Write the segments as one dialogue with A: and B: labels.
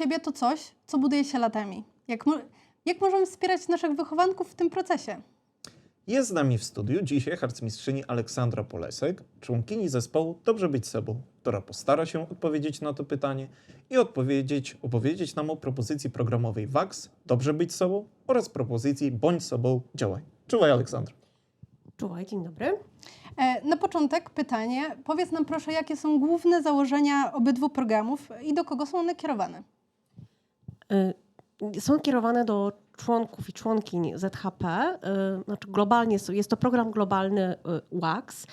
A: siebie to coś, co buduje się latami. Jak, mo- jak możemy wspierać naszych wychowanków w tym procesie?
B: Jest z nami w studiu dzisiaj harcmistrzyni Aleksandra Polesek, członkini zespołu Dobrze Być Sobą, która postara się odpowiedzieć na to pytanie i odpowiedzieć, opowiedzieć nam o propozycji programowej WAX Dobrze Być Sobą oraz propozycji Bądź Sobą, Działaj. Czuwaj Aleksandra.
C: Czuwaj, dzień dobry.
A: E, Na początek pytanie. Powiedz nam proszę, jakie są główne założenia obydwu programów i do kogo są one kierowane?
C: Y, Są kierowane do członków i członkiń ZHP. y, Znaczy globalnie jest to program globalny y, WAX,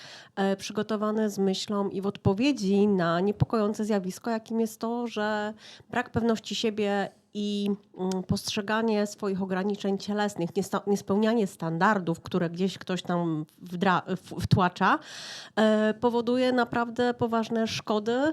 C: przygotowany z myślą i w odpowiedzi na niepokojące zjawisko, jakim jest to, że brak pewności siebie i mm, postrzeganie swoich ograniczeń cielesnych, niespełnianie standardów, które gdzieś ktoś tam wtłacza, powoduje naprawdę poważne szkody.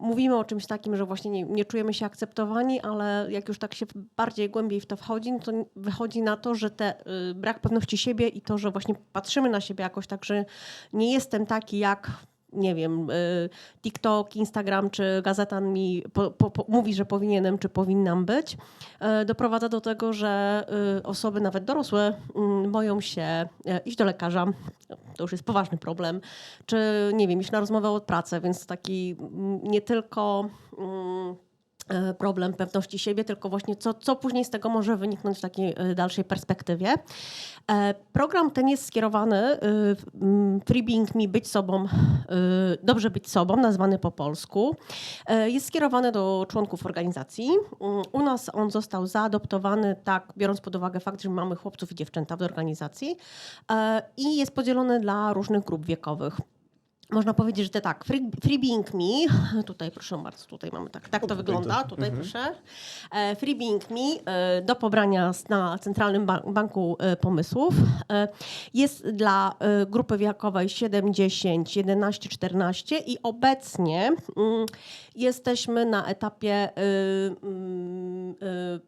C: Mówimy o czymś takim, że właśnie nie, nie czujemy się akceptowani, ale jak już tak się bardziej głębiej w to wchodzi, no to wychodzi na to, że te y, brak pewności siebie i to, że właśnie patrzymy na siebie jakoś tak, że nie jestem taki jak nie wiem, y, TikTok, Instagram czy gazeta mi po, po, po, mówi, że powinienem czy powinnam być, y, doprowadza do tego, że y, osoby nawet dorosłe y, boją się y, iść do lekarza. To już jest poważny problem. Czy nie wiem, iść na rozmowę o pracę, więc taki mm, nie tylko mm, e, problem pewności siebie, tylko właśnie co, co później z tego może wyniknąć w takiej e, dalszej perspektywie. E, Program ten jest skierowany, Free Being Me, być sobą, dobrze być sobą, nazwany po polsku. E, Jest skierowany do członków organizacji. Mm, U nas on został zaadoptowany, tak, biorąc pod uwagę fakt, że mamy chłopców i dziewczęta w organizacji e, i jest podzielony dla różnych grup wiekowych. Można powiedzieć, że te tak, free, free Being Me, tutaj proszę bardzo, tutaj mamy tak, tak to wygląda, tutaj
B: mhm.
C: proszę. E, Free Being Me e, do pobrania na Centralnym Ba- Banku e, Pomysłów. Jest dla grupy wiekowej 7, 10, 11, 14 i obecnie mm, jesteśmy na etapie mm,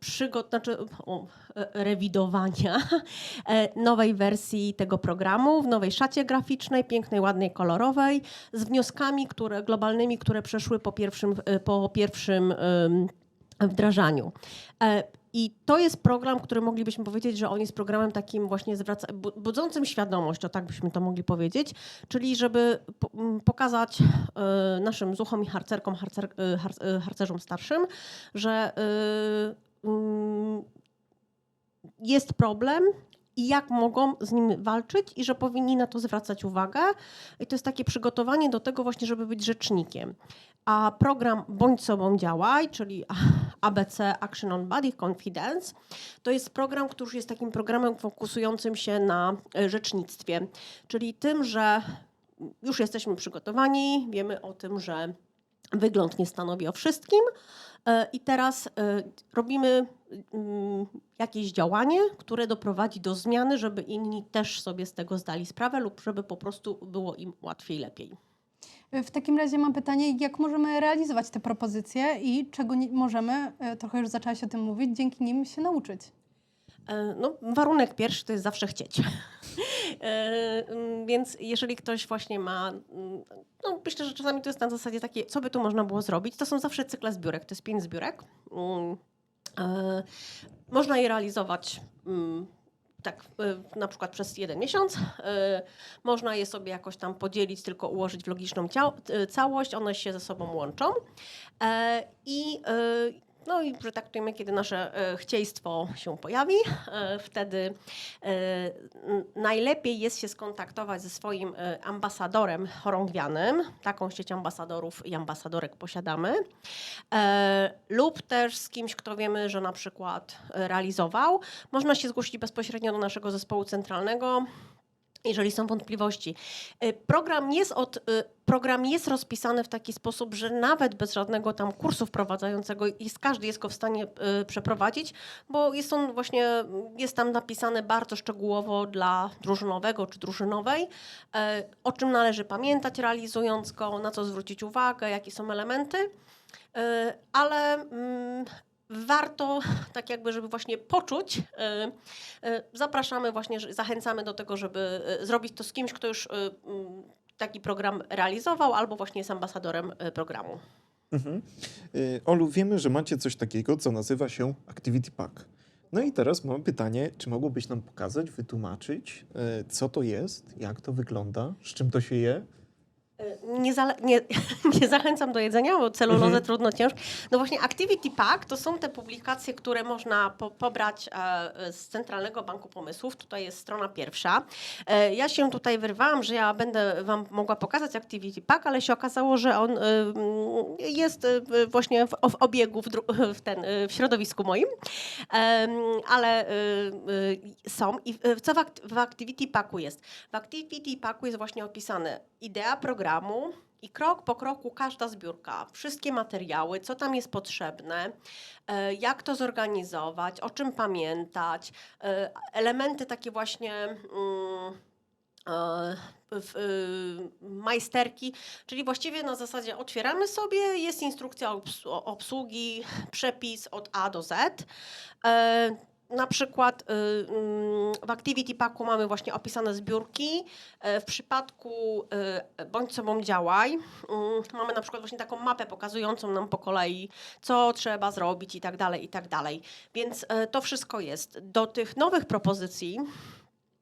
C: przygot, znaczy o, rewidowania nowej wersji tego programu, w nowej szacie graficznej, pięknej, ładnej, kolorowej, z wnioskami które, globalnymi, które przeszły po pierwszym, e, po pierwszym wdrażaniu. E, I to jest program, który moglibyśmy powiedzieć, że on jest programem takim właśnie zwraca, bu- budzącym świadomość, o tak byśmy to mogli powiedzieć, czyli żeby pokazać e, naszym zuchom i harcerkom, harcer, har, harcerzom starszym, że jest problem i jak mogą z nim walczyć i że powinni na to zwracać uwagę. I to jest takie przygotowanie do tego właśnie, żeby być rzecznikiem. A program Bądź sobą działaj, czyli ABC Action on Body Confidence, to jest program, który jest takim programem fokusującym się na e, rzecznictwie, czyli tym, że już jesteśmy przygotowani, wiemy o tym, że wygląd nie stanowi o wszystkim i teraz e, robimy mm, jakieś działanie, które doprowadzi do zmiany, żeby inni też sobie z tego zdali sprawę lub żeby po prostu było im łatwiej, lepiej.
A: W takim razie mam pytanie, jak możemy realizować te propozycje i czego nie możemy, e, trochę już zaczęłaś o tym mówić, dzięki nim się nauczyć?
C: E, No, warunek pierwszy to jest zawsze chcieć. E, mm, Więc jeżeli ktoś właśnie ma, mm, no myślę, że czasami to jest na zasadzie takie, co by tu można było zrobić, to są zawsze cykle zbiórek, to jest pięć zbiórek. Mm, e, Można je realizować tak na przykład przez jeden miesiąc. E, Można je sobie jakoś tam podzielić, tylko ułożyć w logiczną całość, one się ze sobą łączą. I no i przetraktujemy, kiedy nasze e, chcieństwo się pojawi. E, wtedy e, najlepiej jest się skontaktować ze swoim ambasadorem chorągwianym. Taką sieć ambasadorów i ambasadorek posiadamy. Lub też z kimś, kto wiemy, że na przykład realizował. Można się zgłosić bezpośrednio do naszego zespołu centralnego. Jeżeli są wątpliwości. E, Program jest, od, e, program jest rozpisany w taki sposób, że nawet bez żadnego tam kursu wprowadzającego jest, każdy jest go w stanie e, przeprowadzić, bo jest on właśnie, jest tam napisane bardzo szczegółowo dla drużynowego czy drużynowej, o czym należy pamiętać realizując go, na co zwrócić uwagę, jakie są elementy, ale mm, warto tak jakby, żeby właśnie poczuć, e, e, zapraszamy właśnie, zachęcamy do tego, żeby e, zrobić to z kimś, kto już mm, taki program realizował albo właśnie jest ambasadorem programu.
B: Mhm. Y, Olu, wiemy, że macie coś takiego, co nazywa się Activity Pack. No i teraz mam pytanie, czy mogłobyś nam pokazać, wytłumaczyć, y, co to jest, jak to wygląda, z czym to się je?
C: Nie, zale- nie, nie zachęcam do jedzenia, bo celulozę
B: Mhm.
C: trudno ciężko. No właśnie Activity Pack to są te publikacje, które można po, pobrać e, z Centralnego Banku Pomysłów. Tutaj jest strona pierwsza. E, ja się tutaj wyrwałam, że ja będę Wam mogła pokazać Activity Pack, ale się okazało, że on e, mm, jest e, właśnie w, w obiegu w, w, ten, e, w środowisku moim. Ale e, są. I co w, w Activity Packu jest? W Activity Packu jest właśnie opisane idea programu i krok po kroku każda zbiórka, wszystkie materiały, co tam jest potrzebne, e, jak to zorganizować, o czym pamiętać, e, elementy takie właśnie. mm, e, majsterki, czyli właściwie na zasadzie otwieramy sobie, jest instrukcja obsługi, przepis od A do Z. Na przykład y, mm, w Activity Packu mamy właśnie opisane zbiórki. E, W przypadku y, Bądź sobą działaj mm, mamy na przykład właśnie taką mapę pokazującą nam po kolei, co trzeba zrobić i tak dalej, i tak dalej. Więc e, to wszystko jest. Do tych nowych propozycji,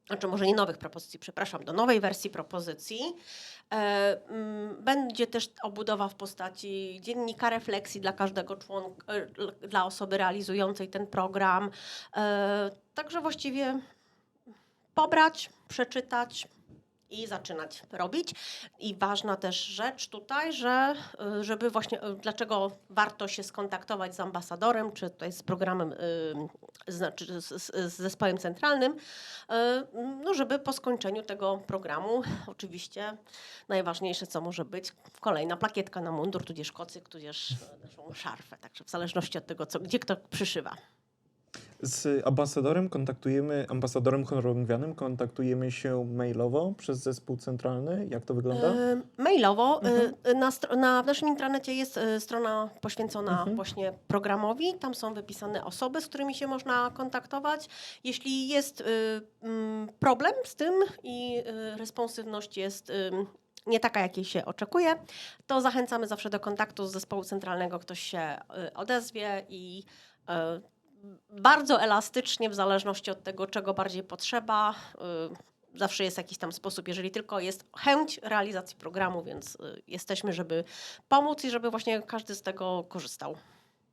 C: znaczy może nie nowych propozycji, przepraszam, do nowej wersji propozycji e, mm, będzie też obudowa w postaci dziennika refleksji dla każdego członka, e, dla osoby realizującej ten program. E, Także właściwie pobrać, przeczytać i zaczynać robić. I ważna też rzecz tutaj, że y, żeby właśnie, y, dlaczego warto się skontaktować z ambasadorem, czy tutaj z programem, y, znaczy z, z, zespołem centralnym, no żeby po skończeniu tego programu, oczywiście najważniejsze co może być, kolejna plakietka na mundur, tudzież kocyk, tudzież naszą szarfę, także w zależności od tego, co, gdzie kto przyszywa.
B: Z ambasadorem kontaktujemy, ambasadorem honorowym kontaktujemy się mailowo przez zespół centralny. Jak to wygląda?
C: E, Mailowo. e,
B: Mhm.
C: Na, na w naszym intranecie jest e, strona poświęcona
B: Mhm.
C: właśnie programowi. Tam są wypisane osoby, z którymi się można kontaktować. Jeśli jest e, mm, problem z tym i responsywność jest nie taka, jakiej się oczekuje, to zachęcamy zawsze do kontaktu z zespołu centralnego. Ktoś się odezwie i bardzo elastycznie, w zależności od tego, czego bardziej potrzeba. y, Zawsze jest jakiś tam sposób, jeżeli tylko jest chęć realizacji programu, więc y, jesteśmy, żeby pomóc i żeby właśnie każdy z tego korzystał.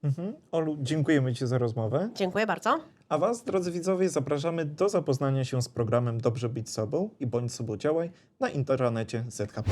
B: Mhm. Olu, dziękujemy Ci za rozmowę.
C: Dziękuję bardzo.
B: A Was, drodzy widzowie, zapraszamy do zapoznania się z programem Dobrze Być Sobą i Bądź Sobą Działaj na intranecie ZHP.